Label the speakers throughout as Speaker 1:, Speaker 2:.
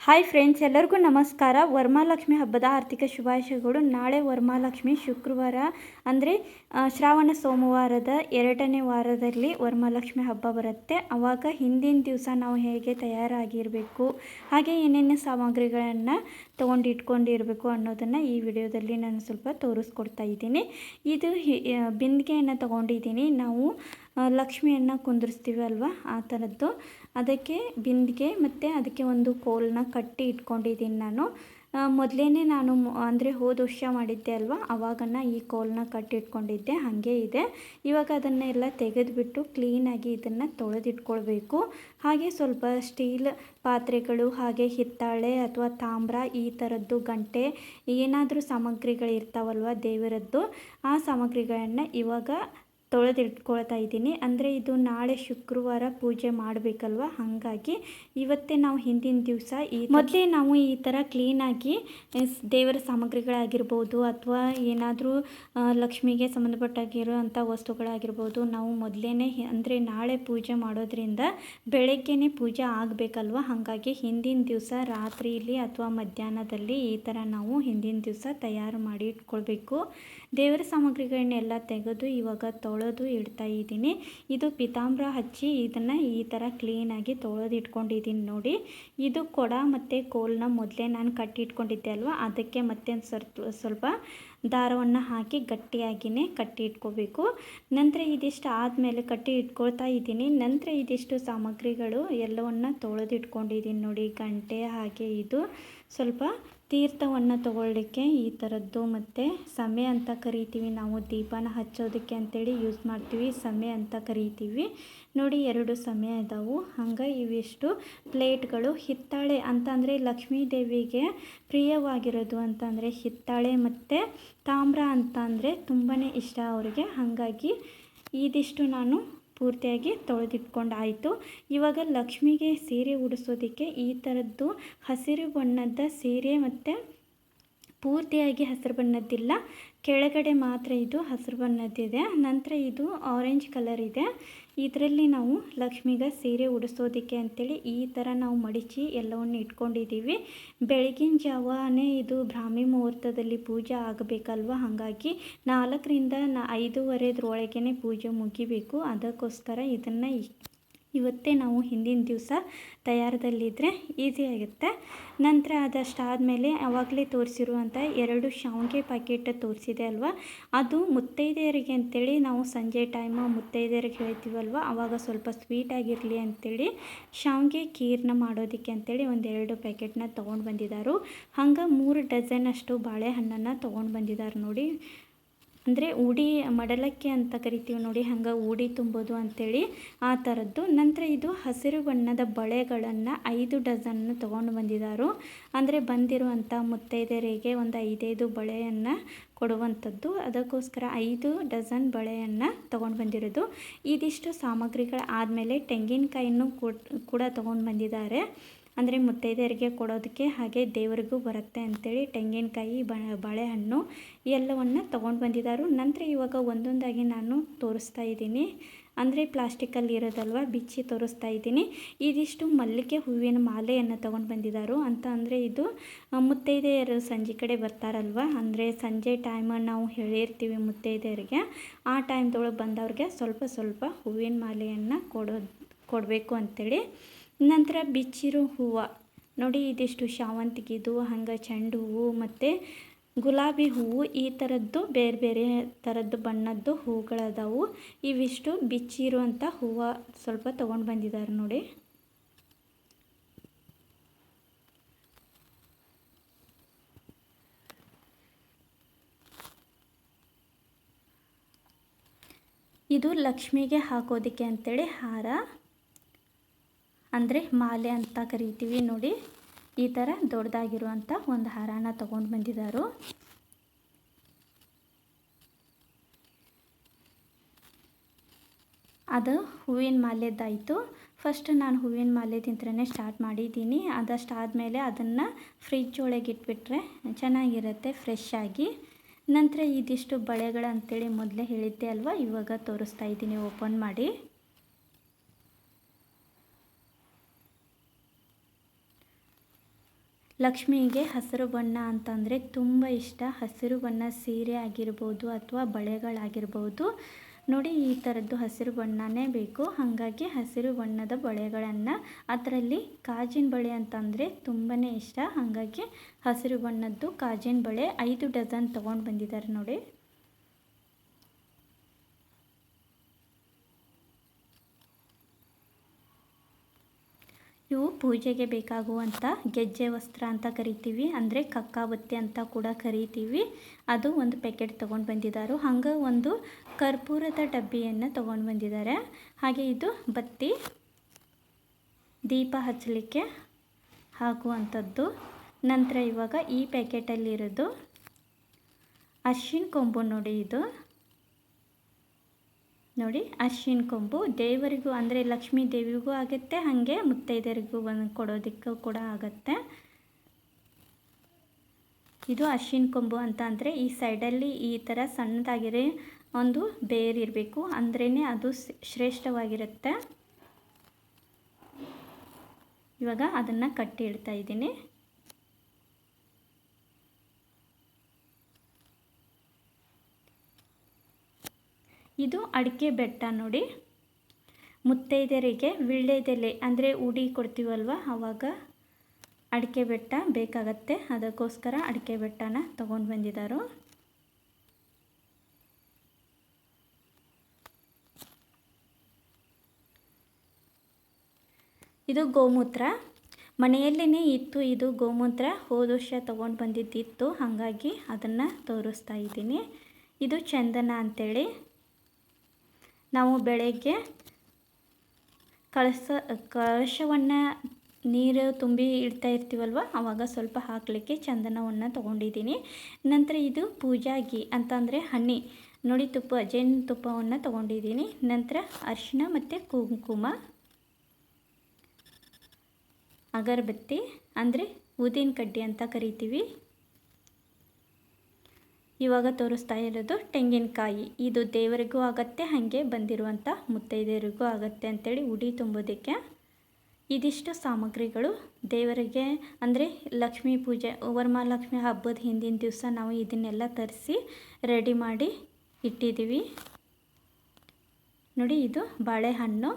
Speaker 1: Hi friends, ಎಲ್ಲರಿಗೂ ನಮಸ್ಕಾರ. ವರಮಹಾಲಕ್ಷ್ಮಿ ಹಬ್ಬದ ಆರ್ಥಿಕ ಶುಭಾಶಯಗಳು. ನಾಳೆ ವರಮಹಾಲಕ್ಷ್ಮಿ ಶುಕ್ರವಾರ, ಅಂದರೆ ಶ್ರಾವಣ ಸೋಮವಾರದ ಎರಡನೇ ವಾರದಲ್ಲಿ ವರಮಹಾಲಕ್ಷ್ಮಿ ಹಬ್ಬ ಬರುತ್ತೆ. ಆವಾಗ ಹಿಂದಿನ ದಿವಸ ನಾವು ಹೇಗೆ ತಯಾರಾಗಿರಬೇಕು, ಹಾಗೆ ಏನೇನು ಸಾಮಗ್ರಿಗಳನ್ನು ತೊಗೊಂಡಿಟ್ಕೊಂಡಿರಬೇಕು ಅನ್ನೋದನ್ನು ಈ ವಿಡಿಯೋದಲ್ಲಿ ನಾನು ಸ್ವಲ್ಪ ತೋರಿಸ್ಕೊಡ್ತಾ ಇದ್ದೀನಿ. ಇದು ಬಿಂದಿಗೆಯನ್ನು ತೊಗೊಂಡಿದ್ದೀನಿ. ನಾವು ಲಕ್ಷ್ಮಿಯನ್ನು ಕುಂದಿರಿಸ್ತೀವಿ ಅಲ್ವಾ? ಆ ಥರದ್ದು ಅದಕ್ಕೆ ಬಿಂದಿಗೆ ಮತ್ತು ಅದಕ್ಕೆ ಒಂದು ಕೋಲನ್ನ ಕಟ್ಟಿ ಇಟ್ಕೊಂಡಿದ್ದೀನಿ ನಾನು. ಮೊದಲೇ ನಾನು ಅಂದರೆ ಹೋದ ವರ್ಷ ಮಾಡಿದ್ದೆ ಅಲ್ವಾ? ಅವಾಗನ್ನ ಈ ಕೋಲನ್ನ ಕಟ್ಟಿಟ್ಕೊಂಡಿದ್ದೆ ಹಾಗೆ ಇದೆ. ಇವಾಗ ಅದನ್ನೆಲ್ಲ ತೆಗೆದುಬಿಟ್ಟು ಕ್ಲೀನಾಗಿ ಇದನ್ನು ತೊಳೆದಿಟ್ಕೊಳ್ಬೇಕು. ಹಾಗೆ ಸ್ವಲ್ಪ ಸ್ಟೀಲ್ ಪಾತ್ರೆಗಳು, ಹಾಗೆ ಹಿತ್ತಾಳೆ ಅಥವಾ ತಾಮ್ರ ಈ ಥರದ್ದು ಗಂಟೆ ಏನಾದರೂ ಸಾಮಗ್ರಿಗಳು ಇರ್ತಾವಲ್ವ ದೇವರದ್ದು, ಆ ಸಾಮಗ್ರಿಗಳನ್ನು ಇವಾಗ ತೊಳೆದಿಟ್ಕೊಳ್ತಾ ಇದ್ದೀನಿ. ಅಂದರೆ ಇದು ನಾಳೆ ಶುಕ್ರವಾರ ಪೂಜೆ ಮಾಡಬೇಕಲ್ವ? ಹಾಗಾಗಿ ಇವತ್ತೇ ನಾವು ಹಿಂದಿನ ದಿವಸ ಈ ಮೊದಲೇ ನಾವು ಈ ಥರ ಕ್ಲೀನಾಗಿ ದೇವರ ಸಾಮಗ್ರಿಗಳಾಗಿರ್ಬೋದು ಅಥವಾ ಏನಾದರೂ ಲಕ್ಷ್ಮಿಗೆ ಸಂಬಂಧಪಟ್ಟಾಗಿರೋಂಥ ವಸ್ತುಗಳಾಗಿರ್ಬೋದು, ನಾವು ಮೊದಲೇ ಅಂದರೆ ನಾಳೆ ಪೂಜೆ ಮಾಡೋದ್ರಿಂದ ಬೆಳಗ್ಗೆನೇ ಪೂಜೆ ಆಗಬೇಕಲ್ವ? ಹಾಗಾಗಿ ಹಿಂದಿನ ದಿವಸ ರಾತ್ರಿಯಲ್ಲಿ ಅಥವಾ ಮಧ್ಯಾಹ್ನದಲ್ಲಿ ಈ ಥರ ನಾವು ಹಿಂದಿನ ದಿವಸ ತಯಾರು ಮಾಡಿ ಇಟ್ಕೊಳ್ಬೇಕು. ದೇವರ ಸಾಮಗ್ರಿಗಳನ್ನೆಲ್ಲ ತೆಗೆದು ಇವಾಗ ತೊಳೆದು ಇಡ್ತಾ ಇದ್ದೀನಿ. ಇದು ಪಿತಾಂಬ್ರ ಹಚ್ಚಿ ಇದನ್ನು ಈ ಥರ ಕ್ಲೀನಾಗಿ ತೊಳೆದು ಇಟ್ಕೊಂಡಿದ್ದೀನಿ ನೋಡಿ. ಇದು ಕೊಡ ಮತ್ತು ಕೋಲನ್ನ ಮೊದಲೇ ನಾನು ಕಟ್ಟಿ ಇಟ್ಕೊಂಡಿದ್ದೆ ಅಲ್ವಾ? ಅದಕ್ಕೆ ಮತ್ತೆ ಸ್ವಲ್ಪ ದಾರವನ್ನು ಹಾಕಿ ಗಟ್ಟಿಯಾಗಿಯೇ ಕಟ್ಟಿ ಇಟ್ಕೋಬೇಕು. ನಂತರ ಇದಿಷ್ಟು ಆದಮೇಲೆ ಕಟ್ಟಿ ಇಟ್ಕೊಳ್ತಾ ಇದ್ದೀನಿ. ನಂತರ ಇದಿಷ್ಟು ಸಾಮಗ್ರಿಗಳು ಎಲ್ಲವನ್ನು ತೊಳೆದು ಇಟ್ಕೊಂಡಿದ್ದೀನಿ ನೋಡಿ. ಗಂಟೆ ಹಾಗೆ ಇದು. ಸ್ವಲ್ಪ ತೀರ್ಥವನ್ನು ತಗೊಳ್ಳಿಕ್ಕೆ ಈ ಥರದ್ದು ಮತ್ತು ಸಮೆ ಅಂತ ಕರಿತೀವಿ. ನಾವು ದೀಪನ ಹಚ್ಚೋದಕ್ಕೆ ಅಂತೇಳಿ ಯೂಸ್ ಮಾಡ್ತೀವಿ. ಸಮೆ ಅಂತ ಕರಿತೀವಿ. ನೋಡಿ ಎರಡು ಸಮಯ ಇದಾವು ಹಂಗೆ ಇವಿಷ್ಟು ಪ್ಲೇಟ್ಗಳು. ಹಿತ್ತಾಳೆ ಅಂತಂದರೆ ಲಕ್ಷ್ಮೀ ದೇವಿಗೆ ಪ್ರಿಯವಾಗಿರೋದು ಅಂತಂದರೆ ಹಿತ್ತಾಳೆ ಮತ್ತು ತಾಮ್ರ ಅಂತ ಅಂದರೆ ತುಂಬಾ ಇಷ್ಟ ಅವರಿಗೆ. ಹಾಗಾಗಿ ಇದಿಷ್ಟು ನಾನು ಪೂರ್ತಿಯಾಗಿ ತೊಳೆದಿಟ್ಕೊಂಡಾಯಿತು. ಇವಾಗ ಲಕ್ಷ್ಮಿಗೆ ಸೀರೆ ಉಡಿಸೋದಕ್ಕೆ ಈ ಥರದ್ದು ಹಸಿರು ಬಣ್ಣದ ಸೀರೆ ಮತ್ತು ಪೂರ್ತಿಯಾಗಿ ಹಸಿರು ಬಣ್ಣದ್ದಿಲ್ಲ. ಕೆಳಗಡೆ ಮಾತ್ರ ಇದು ಹಸಿರು ಬಣ್ಣದ್ದಿದೆ. ನಂತರ ಇದು ಆರೆಂಜ್ ಕಲರ್ ಇದೆ. ಇದರಲ್ಲಿ ನಾವು ಲಕ್ಷ್ಮಿಗೆ ಸೀರೆ ಉಡಿಸೋದಕ್ಕೆ ಅಂತೇಳಿ ಈ ಥರ ನಾವು ಮಡಿಚಿ ಎಲ್ಲವನ್ನು ಇಟ್ಕೊಂಡಿದ್ದೀವಿ. ಬೆಳಗಿನ ಜಾವನೇ ಇದು ಬ್ರಾಹ್ಮಿ ಮುಹೂರ್ತದಲ್ಲಿ ಪೂಜೆ ಆಗಬೇಕಲ್ವ? ಹಾಗಾಗಿ ನಾಲ್ಕರಿಂದ ನಾ ಐದೂವರೆದ್ರೊಳಗೇ ಪೂಜೆ ಮುಗಿಬೇಕು. ಅದಕ್ಕೋಸ್ಕರ ಇದನ್ನು ಇವತ್ತೇ ನಾವು ಹಿಂದಿನ ದಿವಸ ತಯಾರದಲ್ಲಿದ್ದರೆ ಈಸಿ ಆಗುತ್ತೆ. ನಂತರ ಅದಷ್ಟಾದಮೇಲೆ ಆವಾಗಲೇ ತೋರಿಸಿರುವಂಥ ಎರಡು ಶಾವಿಗೆ ಪ್ಯಾಕೆಟ್ ತೋರಿಸಿದೆ ಅಲ್ವಾ? ಅದು ಮುತ್ತೈದೆಯರಿಗೆ ಅಂತೇಳಿ ನಾವು ಸಂಜೆ ಟೈಮು ಮುತ್ತೈದೆಯರಿಗೆ ಹೇಳ್ತೀವಲ್ವ? ಆವಾಗ ಸ್ವಲ್ಪ ಸ್ವೀಟಾಗಿರಲಿ ಅಂತೇಳಿ ಶಾವಿಗೆ ಖೀರ್ನ ಮಾಡೋದಕ್ಕೆ ಅಂತೇಳಿ ಒಂದೆರಡು ಪ್ಯಾಕೆಟ್ನ ತೊಗೊಂಡು ಬಂದಿದ್ದಾರೆ ಹಂಗೆ ಮೂರು ಡಜನ್ ಅಷ್ಟು ಬಾಳೆಹಣ್ಣನ್ನು ತೊಗೊಂಡು ಬಂದಿದ್ದಾರೆ ನೋಡಿ. ಅಂದರೆ ಉಡಿ ಮಡಲಕ್ಕೆ ಅಂತ ಕರಿತೀವಿ ನೋಡಿ, ಹಂಗೆ ಉಡಿ ತುಂಬೋದು ಅಂಥೇಳಿ ಆ ಥರದ್ದು ನಂತರ ಇದು ಹಸಿರು ಬಣ್ಣದ ಬಳೆಗಳನ್ನು ಐದು ಡಜನ್ನು ತೊಗೊಂಡು ಬಂದಿದ್ದಾರೆ ಅಂದರೆ ಬಂದಿರುವಂಥ ಮುತ್ತೈದೆಯರಿಗೆ ಒಂದು ಐದೈದು ಬಳೆಯನ್ನು ಕೊಡುವಂಥದ್ದು. ಅದಕ್ಕೋಸ್ಕರ ಐದು ಡಜನ್ ಬಳೆಯನ್ನು ತೊಗೊಂಡು ಬಂದಿರೋದು. ಇದಿಷ್ಟು ಸಾಮಗ್ರಿಗಳು ಆದಮೇಲೆ ತೆಂಗಿನಕಾಯಿನೂ ಕೂಡ ತೊಗೊಂಡು ಬಂದಿದ್ದಾರೆ. ಅಂದರೆ ಮುತ್ತೈದೆಯರಿಗೆ ಕೊಡೋದಕ್ಕೆ ಹಾಗೆ ದೇವರಿಗೂ ಬರುತ್ತೆ ಅಂಥೇಳಿ ತೆಂಗಿನಕಾಯಿ ಬಾಳೆಹಣ್ಣು ಎಲ್ಲವನ್ನು ತೊಗೊಂಡು ಬಂದಿದ್ದಾರೆ ನಂತರ ಇವಾಗ ಒಂದೊಂದಾಗಿ ನಾನು ತೋರಿಸ್ತಾ ಇದ್ದೀನಿ. ಅಂದರೆ ಪ್ಲಾಸ್ಟಿಕಲ್ಲಿ ಇರೋದಲ್ವ, ಬಿಚ್ಚಿ ತೋರಿಸ್ತಾ ಇದ್ದೀನಿ. ಇದಿಷ್ಟು ಮಲ್ಲಿಗೆ ಹೂವಿನ ಮಾಲೆಯನ್ನು ತೊಗೊಂಡು ಬಂದಿದ್ದಾರೆ ಅಂತ ಅಂದರೆ ಇದು ಮುತ್ತೈದೆಯರು ಸಂಜೆ ಕಡೆ ಬರ್ತಾರಲ್ವ? ಅಂದರೆ ಸಂಜೆ ಟೈಮ್ ನಾವು ಹೇಳಿರ್ತೀವಿ ಮುತ್ತೈದೆಯರಿಗೆ. ಆ ಟೈಮ್ದೊಳಗೆ ಬಂದವ್ರಿಗೆ ಸ್ವಲ್ಪ ಸ್ವಲ್ಪ ಹೂವಿನ ಮಾಲೆಯನ್ನು ಕೊಡೋದು, ಕೊಡಬೇಕು ಅಂಥೇಳಿ ನಂತರ ಬಿಚ್ಚಿರೋ ಹೂವು. ನೋಡಿ, ಇದಿಷ್ಟು ಶಾವಂತಿಗೆದು, ಹಂಗೆ ಚೆಂಡು ಹೂವು ಮತ್ತು ಗುಲಾಬಿ ಹೂವು, ಈ ಥರದ್ದು ಬೇರೆ ಬೇರೆ ಥರದ್ದು ಬಣ್ಣದ್ದು ಹೂಗಳದಾವು. ಇವಿಷ್ಟು ಬಿಚ್ಚಿರುವಂಥ ಹೂವು ಸ್ವಲ್ಪ ತೊಗೊಂಡು ಬಂದಿದ್ದಾರೆ ನೋಡಿ. ಇದು ಲಕ್ಷ್ಮಿಗೆ ಹಾಕೋದಕ್ಕೆ ಅಂತೇಳಿ ಹಾರ. ಅಂದರೆ ಮಾಲೆ ಅಂತ ಕರಿತೀವಿ ನೋಡಿ. ಈ ಥರ ದೊಡ್ಡದಾಗಿರುವಂಥ ಒಂದು ಹಾರನ ತೊಗೊಂಡು ಬಂದಿದ್ದಾರೆ ಅದು ಹೂವಿನ ಮಾಲೆದ್ದಾಯಿತು. ಫಸ್ಟ್ ನಾನು ಹೂವಿನ ಮಾಲೆ ತಿಂತರೇ ಸ್ಟಾರ್ಟ್ ಮಾಡಿದ್ದೀನಿ. ಅದಷ್ಟಾದಮೇಲೆ ಅದನ್ನು ಫ್ರಿಜ್ ಒಳಗೆ ಇಟ್ಬಿಟ್ರೆ ಚೆನ್ನಾಗಿರುತ್ತೆ ಫ್ರೆಶ್ ಆಗಿ. ನಂತರ ಇದಿಷ್ಟು ಬಳೆಗಳು ಅಂತೇಳಿ ಮೊದಲೇ ಹೇಳಿದ್ದೆ ಅಲ್ವಾ? ಇವಾಗ ತೋರಿಸ್ತಾ ಇದ್ದೀನಿ ಓಪನ್ ಮಾಡಿ. ಲಕ್ಷ್ಮಿಗೆ ಹಸಿರು ಬಣ್ಣ ಅಂತಂದರೆ ತುಂಬ ಇಷ್ಟ. ಹಸಿರು ಬಣ್ಣ ಸೀರೆ ಆಗಿರ್ಬೋದು ಅಥವಾ ಬಳೆಗಳಾಗಿರ್ಬೋದು. ನೋಡಿ ಈ ಥರದ್ದು ಹಸಿರು ಬಣ್ಣನೇ ಬೇಕು. ಹಾಗಾಗಿ ಹಸಿರು ಬಣ್ಣದ ಬಳೆಗಳನ್ನು ಅದರಲ್ಲಿ ಕಾಜಿನ ಬಳೆ ಅಂತಂದರೆ ತುಂಬಾ ಇಷ್ಟ. ಹಾಗಾಗಿ ಹಸಿರು ಬಣ್ಣದ್ದು ಕಾಜಿನ ಬಳೆ ಐದು ಡಜನ್ ತೊಗೊಂಡು ಬಂದಿದ್ದಾರೆ ನೋಡಿ. ಇವು ಪೂಜೆಗೆ ಬೇಕಾಗುವಂಥ ಗೆಜ್ಜೆ ವಸ್ತ್ರ ಅಂತ ಕರಿತೀವಿ, ಅಂದರೆ ಕಕ್ಕಾಬತ್ತಿ ಅಂತ ಕೂಡ ಕರಿತೀವಿ. ಅದು ಒಂದು ಪ್ಯಾಕೆಟ್ ತೊಗೊಂಡು ಬಂದಿದ್ದಾರೆ ಹಾಗೆ ಒಂದು ಕರ್ಪೂರದ ಡಬ್ಬಿಯನ್ನು ತೊಗೊಂಡು ಬಂದಿದ್ದಾರೆ ಹಾಗೆ ಇದು ಬತ್ತಿ ದೀಪ ಹಚ್ಚಲಿಕ್ಕೆ ಹಾಕುವಂಥದ್ದು. ನಂತರ ಇವಾಗ ಈ ಪ್ಯಾಕೆಟಲ್ಲಿರೋದು ಅರ್ಶಿನ ಕೊಂಬು ನೋಡಿ ಇದು. ನೋಡಿ ಅರ್ಶಿನ ಕೊಂಬು. ದೇವರಿಗೂ ಅಂದರೆ ಲಕ್ಷ್ಮೀ ದೇವಿಗೂ ಆಗುತ್ತೆ, ಹಾಗೆ ಮುತ್ತೈದೆಯರಿಗೂ ಒಂದು ಕೊಡೋದಕ್ಕೂ ಕೂಡ ಆಗುತ್ತೆ. ಇದು ಅರ್ಶಿನ ಕೊಂಬು ಅಂತ ಅಂದರೆ ಈ ಸೈಡಲ್ಲಿ ಈ ಥರ ಸಣ್ಣದಾಗಿರೋ ಒಂದು ಬೇರಿರಬೇಕು ಅಂದ್ರೇ ಅದು ಶ್ರೇಷ್ಠವಾಗಿರುತ್ತೆ. ಇವಾಗ ಅದನ್ನು ಕಟ್ಟಿ ಇಡ್ತಾ ಇದ್ದೀನಿ. ಇದು ಅಡಿಕೆ ಬೆಟ್ಟ ನೋಡಿ. ಮುತ್ತೈದೆಯರಿಗೆ ವಿಳ್ಳೆದೆಲೆ ಅಂದರೆ ಉಡಿ ಕೊಡ್ತೀವಲ್ವ? ಆವಾಗ ಅಡಿಕೆ ಬೆಟ್ಟ ಬೇಕಾಗತ್ತೆ. ಅದಕ್ಕೋಸ್ಕರ ಅಡಿಕೆ ಬೆಟ್ಟನ ತೊಗೊಂಡು ಬಂದಿದ್ದಾರೋ ಇದು ಗೋಮೂತ್ರ. ಮನೆಯಲ್ಲೇ ಇತ್ತು ಇದು ಗೋಮೂತ್ರ. ಹೋದ ವರ್ಷ ತೊಗೊಂಡು ಬಂದಿದ್ದಿತ್ತು. ಹಾಗಾಗಿ ಅದನ್ನು ತೋರಿಸ್ತಾ ಇದ್ದೀನಿ. ಇದು ಚಂದನ ಅಂಥೇಳಿ ನಾವು ಬೆಳಗ್ಗೆ ಕಳಸ, ಕಳಶವನ್ನು ನೀರು ತುಂಬಿ ಇಡ್ತಾ ಇರ್ತೀವಲ್ವ? ಆವಾಗ ಸ್ವಲ್ಪ ಹಾಕಲಿಕ್ಕೆ ಚಂದನವನ್ನು ತೊಗೊಂಡಿದ್ದೀನಿ. ನಂತರ ಇದು ಪೂಜಾಗಿ ಅಂತಂದರೆ ಹಣ್ಣಿ, ನೋಡಿ ತುಪ್ಪ, ಜೇನು ತುಪ್ಪವನ್ನು ತೊಗೊಂಡಿದ್ದೀನಿ. ನಂತರ ಅರಿಶಿನ ಮತ್ತು ಕುಂಕುಮ, ಅಗರಬತ್ತಿ, ಅಂದರೆ ಊದಿನ ಕಡ್ಡಿ ಅಂತ ಕರಿತೀವಿ. ಇವಾಗ ತೋರಿಸ್ತಾ ಇರೋದು ತೆಂಗಿನಕಾಯಿ. ಇದು ದೇವರಿಗೂ ಆಗತ್ತೆ, ಹಾಗೆ ಬಂದಿರುವಂಥ ಮುತ್ತೈದೆಯರಿಗೂ ಆಗತ್ತೆ ಅಂಥೇಳಿ ಉಡಿ ತುಂಬೋದಕ್ಕೆ. ಇದಿಷ್ಟು ಸಾಮಗ್ರಿಗಳು. ದೇವರಿಗೆ ಅಂದರೆ ಲಕ್ಷ್ಮೀ ಪೂಜೆ, ವರಮಹಾಲಕ್ಷ್ಮಿ ಹಬ್ಬದ ಹಿಂದಿನ ದಿವಸ ನಾವು ಇದನ್ನೆಲ್ಲ ತರಿಸಿ ರೆಡಿ ಮಾಡಿ ಇಟ್ಟಿದ್ದೀವಿ. ನೋಡಿ, ಇದು ಬಾಳೆಹಣ್ಣು.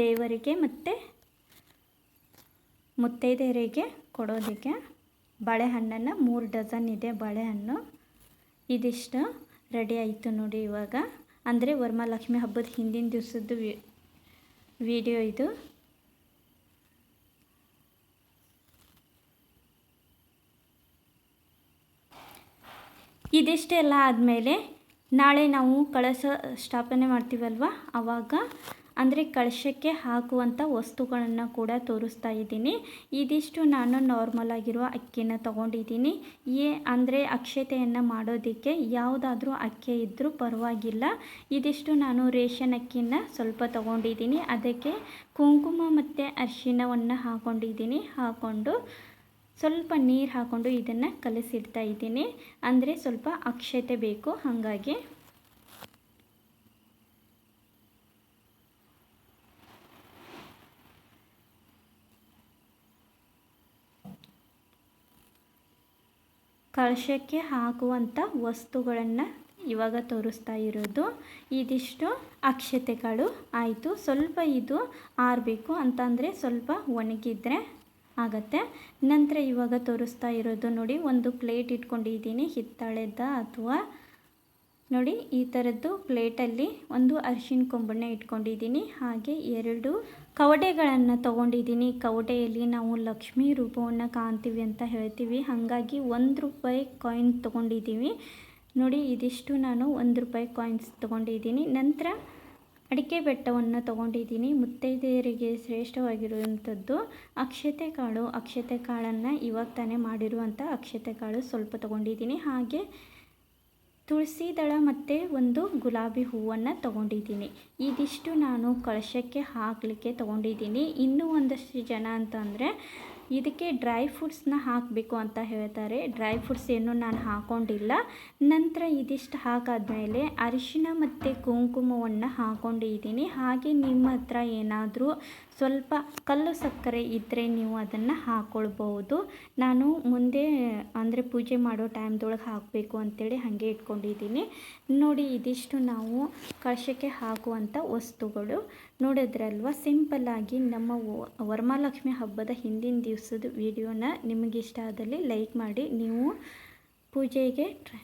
Speaker 1: ದೇವರಿಗೆ ಮತ್ತು ಮುತ್ತೈದೆಯರಿಗೆ ಕೊಡೋದಕ್ಕೆ. ಬಾಳೆಹಣ್ಣನ್ನು ಮೂರು ಡಜನ್ ಇದೆ ಬಾಳೆಹಣ್ಣು. ಇದಿಷ್ಟು ರೆಡಿ ಆಯಿತು ನೋಡಿ ಇವಾಗ. ಅಂದರೆ ವರ್ಮಾಲಕ್ಷ್ಮಿ ಹಬ್ಬದ ಹಿಂದಿನ ದಿವಸದ್ದು ವಿಡಿಯೋ ಇದು. ಇದಿಷ್ಟೆಲ್ಲ ಆದಮೇಲೆ ನಾಳೆ ನಾವು ಕಳಸ ಸ್ಥಾಪನೆ ಮಾಡ್ತೀವಲ್ವ? ಆವಾಗ ಅಂದರೆ ಕಳಶಕ್ಕೆ ಹಾಕುವಂಥ ವಸ್ತುಗಳನ್ನು ಕೂಡ ತೋರಿಸ್ತಾ ಇದ್ದೀನಿ. ಇದಿಷ್ಟು ನಾನು ನಾರ್ಮಲ್ ಆಗಿರುವ ಅಕ್ಕಿನ ತೊಗೊಂಡಿದ್ದೀನಿ. ಏ, ಅಂದರೆ ಅಕ್ಷತೆಯನ್ನು ಮಾಡೋದಕ್ಕೆ ಯಾವುದಾದ್ರೂ ಅಕ್ಕಿ ಇದ್ದರೂ ಪರವಾಗಿಲ್ಲ. ಇದಿಷ್ಟು ನಾನು ರೇಷನ್ ಅಕ್ಕಿನ ಸ್ವಲ್ಪ ತೊಗೊಂಡಿದ್ದೀನಿ. ಅದಕ್ಕೆ ಕುಂಕುಮ ಮತ್ತು ಅರಿಶಿನವನ್ನು ಹಾಕೊಂಡಿದ್ದೀನಿ. ಹಾಕ್ಕೊಂಡು ಸ್ವಲ್ಪ ನೀರು ಹಾಕ್ಕೊಂಡು ಇದನ್ನು ಕಲಸಿಡ್ತಾ ಇದ್ದೀನಿ. ಅಂದರೆ ಸ್ವಲ್ಪ ಅಕ್ಷತೆ ಬೇಕು ಹಾಗಾಗಿ. ಕಳಶಕ್ಕೆ ಹಾಕುವಂಥ ವಸ್ತುಗಳನ್ನು ಇವಾಗ ತೋರಿಸ್ತಾ ಇರೋದು. ಇದಿಷ್ಟು ಅಕ್ಷತೆಗಳು. ಆಯಿತು, ಸ್ವಲ್ಪ ಇದು ಆರಬೇಕು ಅಂತಂದರೆ ಸ್ವಲ್ಪ ಒಣಗಿದ್ರೆ ಆಗತ್ತೆ. ನಂತರ ಇವಾಗ ತೋರಿಸ್ತಾ ಇರೋದು ನೋಡಿ, ಒಂದು ಪ್ಲೇಟ್ ಇಟ್ಕೊಂಡಿದ್ದೀನಿ, ಹಿತ್ತಾಳೆದ ಅಥವಾ ನೋಡಿ, ಈ ಥರದ್ದು ಪ್ಲೇಟಲ್ಲಿ ಒಂದು ಅರಿಶಿನ ಕೊಂಬಣ್ಣ ಇಟ್ಕೊಂಡಿದ್ದೀನಿ. ಹಾಗೆ ಎರಡು ಕವಡೆಗಳನ್ನು ತೊಗೊಂಡಿದ್ದೀನಿ. ಕವಡೆಯಲ್ಲಿ ನಾವು ಲಕ್ಷ್ಮೀ ರೂಪವನ್ನು ಕಾಣ್ತೀವಿ ಅಂತ ಹೇಳ್ತೀವಿ. ಹಾಗಾಗಿ ಒಂದು ರೂಪಾಯಿ ಕಾಯಿನ್ ತೊಗೊಂಡಿದ್ದೀವಿ ನೋಡಿ, ಇದಿಷ್ಟು ನಾನು ಒಂದು ರೂಪಾಯಿ ಕಾಯಿನ್ಸ್ ತೊಗೊಂಡಿದ್ದೀನಿ ನಂತರ ಅಡಿಕೆ ಬೆಟ್ಟವನ್ನು ತೊಗೊಂಡಿದ್ದೀನಿ ಮುತ್ತೈದೆಯರಿಗೆ ಶ್ರೇಷ್ಠವಾಗಿರುವಂಥದ್ದು ಅಕ್ಷತೆ ಕಾಳು. ಅಕ್ಷತೆ ಕಾಳನ್ನು ಇವಾಗ ತಾನೇ ಮಾಡಿರುವಂಥ ಅಕ್ಷತೆ ಕಾಳು ಸ್ವಲ್ಪ ತೊಗೊಂಡಿದ್ದೀನಿ ಹಾಗೆ ತುಳಸಿ ದಳ ಮತ್ತು ಒಂದು ಗುಲಾಬಿ ಹೂವನ್ನು ತೊಗೊಂಡಿದ್ದೀನಿ. ಇದಿಷ್ಟು ನಾನು ಕಳಶಕ್ಕೆ ಹಾಕಲಿಕ್ಕೆ ತೊಗೊಂಡಿದ್ದೀನಿ. ಇನ್ನೂ ಒಂದಷ್ಟು ಜನ ಅಂತಂದರೆ ಇದಕ್ಕೆ ಡ್ರೈ ಫ್ರೂಟ್ಸ್ನ ಹಾಕಬೇಕು ಅಂತ ಹೇಳ್ತಾರೆ. ಡ್ರೈ ಫ್ರೂಟ್ಸ್ ಏನು ನಾನು ಹಾಕ್ಕೊಂಡಿಲ್ಲ ನಂತರ ಇದಿಷ್ಟು ಹಾಕಾದಮೇಲೆ ಅರಿಶಿನ ಮತ್ತು ಕುಂಕುಮವನ್ನು ಹಾಕ್ಕೊಂಡಿದ್ದೀನಿ ಹಾಗೆ ನಿಮ್ಮ ಹತ್ರ ಏನಾದರೂ ಸ್ವಲ್ಪ ಕಲ್ಲು ಸಕ್ಕರೆ ಇದ್ದರೆ ನೀವು ಅದನ್ನು ಹಾಕ್ಕೊಳ್ಬೋದು ನಾನು ಮುಂದೆ, ಅಂದರೆ ಪೂಜೆ ಮಾಡೋ ಟೈಮ್ದೊಳಗೆ ಹಾಕಬೇಕು ಅಂತೇಳಿ ಹಾಗೆ ಇಟ್ಕೊಂಡಿದ್ದೀನಿ. ನೋಡಿ, ಇದಿಷ್ಟು ನಾವು ಕಳಶಕ್ಕೆ ಹಾಕುವಂಥ ವಸ್ತುಗಳು. ನೋಡಿದ್ರಲ್ವ ಸಿಂಪಲ್ಲಾಗಿ ನಮ್ಮ ವರಮಾಲಕ್ಷ್ಮಿ ಹಬ್ಬದ ಹಿಂದಿನ ದಿವಸದ ವಿಡಿಯೋನ ನಿಮಗಿಷ್ಟ ಆದಲ್ಲಿ ಲೈಕ್ ಮಾಡಿ, ನೀವು ಪೂಜೆಗೆ ಟ್ರೈ